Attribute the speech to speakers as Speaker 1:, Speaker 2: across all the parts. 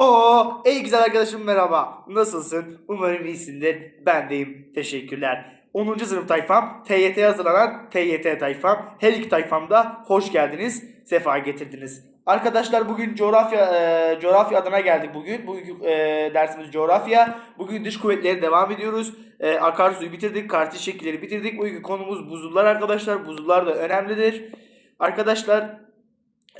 Speaker 1: Oo, ey güzel arkadaşım merhaba. Nasılsın? Umarım iyisindir. Ben deyim. Teşekkürler. 10. sınıf tayfam, TYT'ye hazırlanan TYT tayfam, her iki tayfamda hoş geldiniz, sefa getirdiniz. Arkadaşlar bugün coğrafya e, coğrafya adına geldik bugün. Bugünkü e, dersimiz coğrafya. Bugün dış kuvvetleri devam ediyoruz. E, akarsuyu bitirdik, karşı şekilleri bitirdik. Bugünkü konumuz buzullar arkadaşlar. Buzullar da önemlidir. Arkadaşlar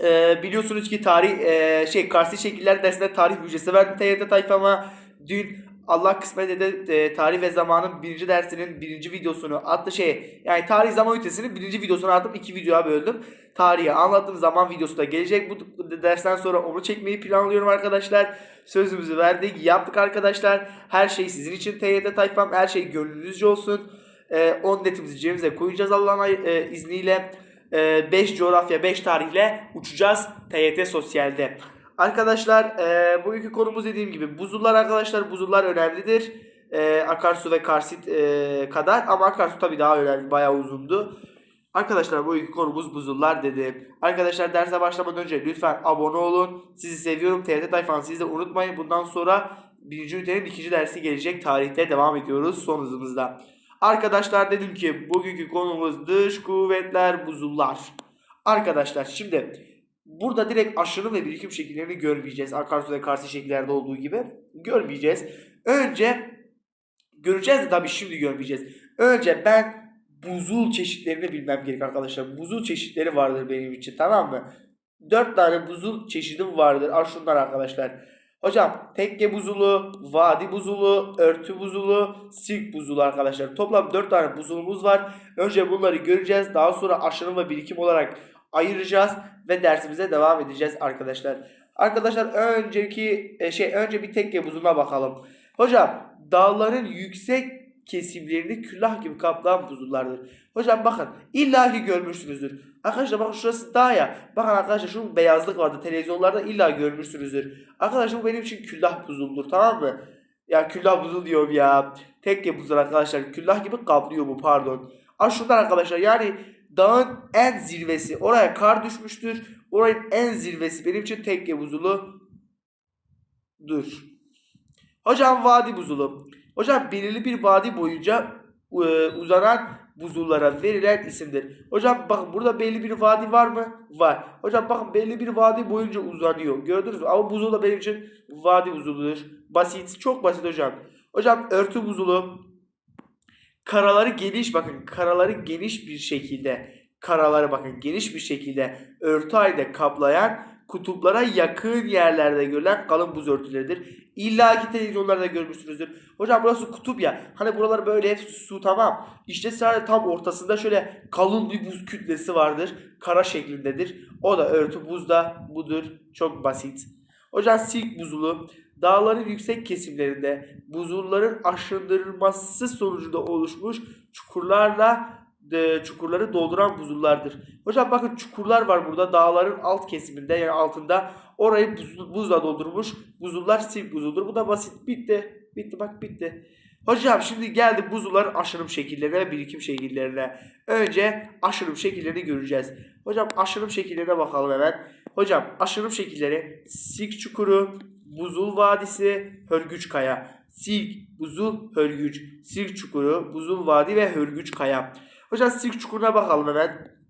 Speaker 1: ee, biliyorsunuz ki tarih e, şey karşı şekiller dersinde tarih hücresi verdim TYT tayfama. Dün Allah kısmet ede e, tarih ve zamanın birinci dersinin birinci videosunu attı şey yani tarih zaman ünitesinin birinci videosunu attım iki videoya böldüm. Tarihi anlattığım zaman videosu da gelecek. Bu dersten sonra onu çekmeyi planlıyorum arkadaşlar. Sözümüzü verdik yaptık arkadaşlar. Her şey sizin için TYT tayfam her şey gönlünüzce olsun. E, 10 netimizi cebimize koyacağız Allah'ın e, izniyle. 5 coğrafya 5 tarihle uçacağız TYT Sosyal'de. Arkadaşlar e, bugünkü konumuz dediğim gibi buzullar arkadaşlar buzullar önemlidir. E, akarsu ve karsit e, kadar ama akarsu tabii daha önemli bayağı uzundu. Arkadaşlar bugünkü konumuz buzullar dedim. Arkadaşlar derse başlamadan önce lütfen abone olun. Sizi seviyorum. TRT tayfanı siz de unutmayın. Bundan sonra birinci ünitenin ikinci dersi gelecek. Tarihte devam ediyoruz son hızımızda. Arkadaşlar dedim ki bugünkü konumuz dış kuvvetler buzullar. Arkadaşlar şimdi burada direkt aşırı ve birikim şekillerini görmeyeceğiz. Akarsu ve karşı şekillerde olduğu gibi görmeyeceğiz. Önce göreceğiz de tabii şimdi görmeyeceğiz. Önce ben buzul çeşitlerini bilmem gerek arkadaşlar. Buzul çeşitleri vardır benim için tamam mı? 4 tane buzul çeşidim vardır. Al şunlar arkadaşlar. Hocam tekke buzulu, vadi buzulu, örtü buzulu, silk buzulu arkadaşlar. Toplam 4 tane buzulumuz var. Önce bunları göreceğiz. Daha sonra aşınım ve birikim olarak ayıracağız ve dersimize devam edeceğiz arkadaşlar. Arkadaşlar önceki e, şey önce bir tekke buzuluna bakalım. Hocam dağların yüksek kesimlerini küllah gibi kaplayan buzullardır. Hocam bakın illaki görmüşsünüzdür. Arkadaşlar bakın şurası dağ ya. Bakın arkadaşlar şu beyazlık vardı televizyonlarda illa görmüşsünüzdür. Arkadaşlar bu benim için küllah buzuldur tamam mı? Ya küllah buzul diyorum ya. Tekke buzul arkadaşlar. Küllah gibi kaplıyor bu pardon. Aa şunlar arkadaşlar yani dağın en zirvesi. Oraya kar düşmüştür. Oranın en zirvesi benim için tekke buzulu dur. Hocam vadi buzulu. Hocam belirli bir vadi boyunca e, uzanan buzullara verilen isimdir. Hocam bakın burada belli bir vadi var mı? Var. Hocam bakın belli bir vadi boyunca uzanıyor. Gördünüz mü? Ama buzul da benim için vadi buzuludur. Basit. Çok basit hocam. Hocam örtü buzulu. Karaları geniş bakın. Karaları geniş bir şekilde. Karaları bakın geniş bir şekilde örtü halinde kaplayan kutuplara yakın yerlerde görülen kalın buz örtüleridir. İlla ki televizyonlarda görmüşsünüzdür. Hocam burası kutup ya. Hani buralar böyle hep su tamam. İşte sadece tam ortasında şöyle kalın bir buz kütlesi vardır. Kara şeklindedir. O da örtü buzda budur. Çok basit. Hocam silk buzulu dağların yüksek kesimlerinde buzulların aşındırılması sonucunda oluşmuş çukurlarla e, çukurları dolduran buzullardır. Hocam bakın çukurlar var burada dağların alt kesiminde yani altında orayı buz, buzla doldurmuş buzullar silk buzuldur. Bu da basit bitti. Bitti bak bitti. Hocam şimdi geldik buzulların aşınım şekillerine birikim şekillerine. Önce aşınım şekillerini göreceğiz. Hocam aşınım şekillerine bakalım hemen. Hocam aşınım şekilleri silk çukuru, buzul vadisi, hörgüç kaya. Silk, buzul, hörgüç, silk çukuru, buzul vadi ve hörgüç kaya. Hocam silk çukuruna bakalım hemen.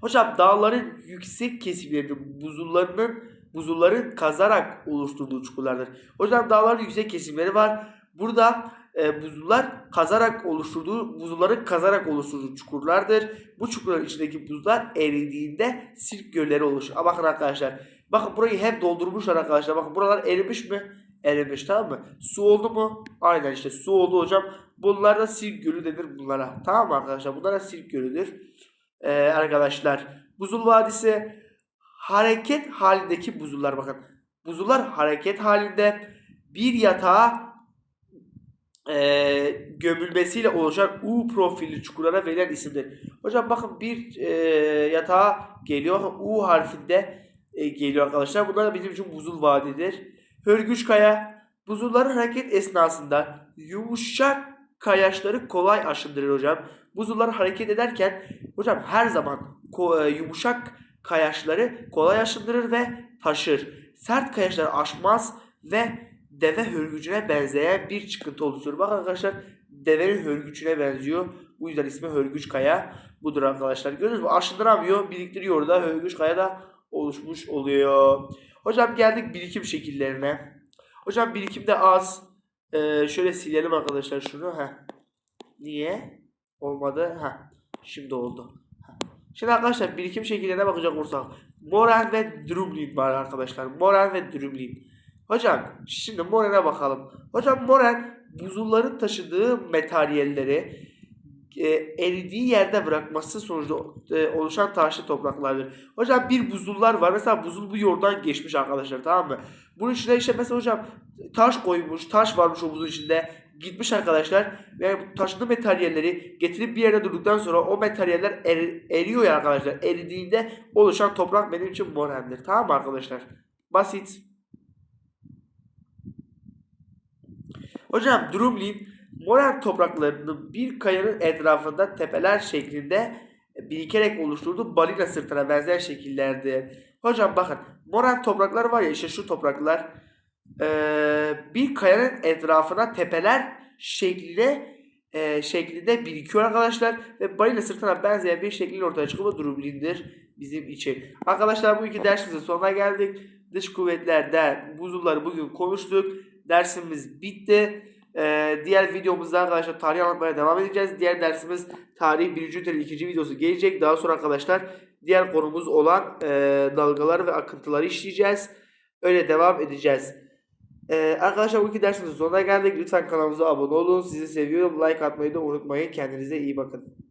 Speaker 1: Hocam dağların yüksek kesimlerinde buzullarının buzulların kazarak oluşturduğu çukurlardır. Hocam dağların yüksek kesimleri var. Burada e, buzullar kazarak oluşturduğu buzulların kazarak oluşturduğu çukurlardır. Bu çukurların içindeki buzlar eridiğinde silk gölleri oluşur. Bakın arkadaşlar. Bakın burayı hep doldurmuşlar arkadaşlar. Bakın buralar erimiş mi? Erimiş tamam mı? Su oldu mu? Aynen işte su oldu hocam. Bunlar da silk gölü denir bunlara. Tamam mı arkadaşlar? Bunlar da silk gölüdür. Ee, arkadaşlar. Buzul Vadisi hareket halindeki buzullar bakın. Buzullar hareket halinde bir yatağa e, gömülmesiyle oluşan U profilli çukurlara verilen isimdir. Hocam bakın bir e, yatağa geliyor. U harfinde e, geliyor arkadaşlar. Bunlar da bizim için buzul vadidir. Hörgüç kaya buzulların hareket esnasında yumuşak kayaçları kolay aşındırır hocam. Buzullar hareket ederken hocam her zaman e, yumuşak kayaçları kolay aşındırır ve taşır. sert kayaçları aşmaz ve deve hörgücüne benzeyen bir çıkıntı oluşturur. Bakın arkadaşlar devenin hörgücüne benziyor. Bu yüzden ismi hörgüç kaya budur arkadaşlar. Gördünüz mü? Aşındıramıyor, biriktiriyor da hörgüç kaya da oluşmuş oluyor. Hocam geldik birikim şekillerine. Hocam birikimde az. Ee, şöyle silelim arkadaşlar şunu. Heh. Niye? Olmadı. Heh. Şimdi oldu. Şimdi arkadaşlar birikim şekillerine bakacak olursak. Moran ve Drumlin var arkadaşlar. Moran ve Drumlin. Hocam şimdi Moran'a bakalım. Hocam Moran buzulların taşıdığı materyalleri eridiği yerde bırakması sonucu e, oluşan taşlı topraklardır. Hocam bir buzullar var. Mesela buzul bu yoldan geçmiş arkadaşlar tamam mı? Bunun içine işte mesela hocam taş koymuş. Taş varmış o buzun içinde. Gitmiş arkadaşlar. Yani taşlı materyalleri getirip bir yerde durduktan sonra o materyaller eri- eriyor ya arkadaşlar. Eridiğinde oluşan toprak benim için morendir. Tamam mı arkadaşlar? Basit. Hocam Drumlin Moren topraklarının bir kayanın etrafında tepeler şeklinde birikerek oluşturduğu balina sırtına benzer şekillerdi. Hocam bakın Moren topraklar var ya işte şu topraklar bir kayanın etrafına tepeler şeklinde eee, şeklinde birikiyor arkadaşlar ve balina sırtına benzeyen bir şeklin ortaya çıkımı Drumlin'dir bizim için. Arkadaşlar bu iki dersimizin sonuna geldik. Dış kuvvetlerden buzulları bugün konuştuk. Dersimiz bitti. Ee, diğer videomuzda arkadaşlar tarih anlatmaya devam edeceğiz. Diğer dersimiz tarih 1. ünitenin 2. videosu gelecek. Daha sonra arkadaşlar diğer konumuz olan e, dalgalar ve akıntıları işleyeceğiz. Öyle devam edeceğiz. Ee, arkadaşlar bu iki dersimizin sonuna geldik. Lütfen kanalımıza abone olun. Sizi seviyorum. Like atmayı da unutmayın. Kendinize iyi bakın.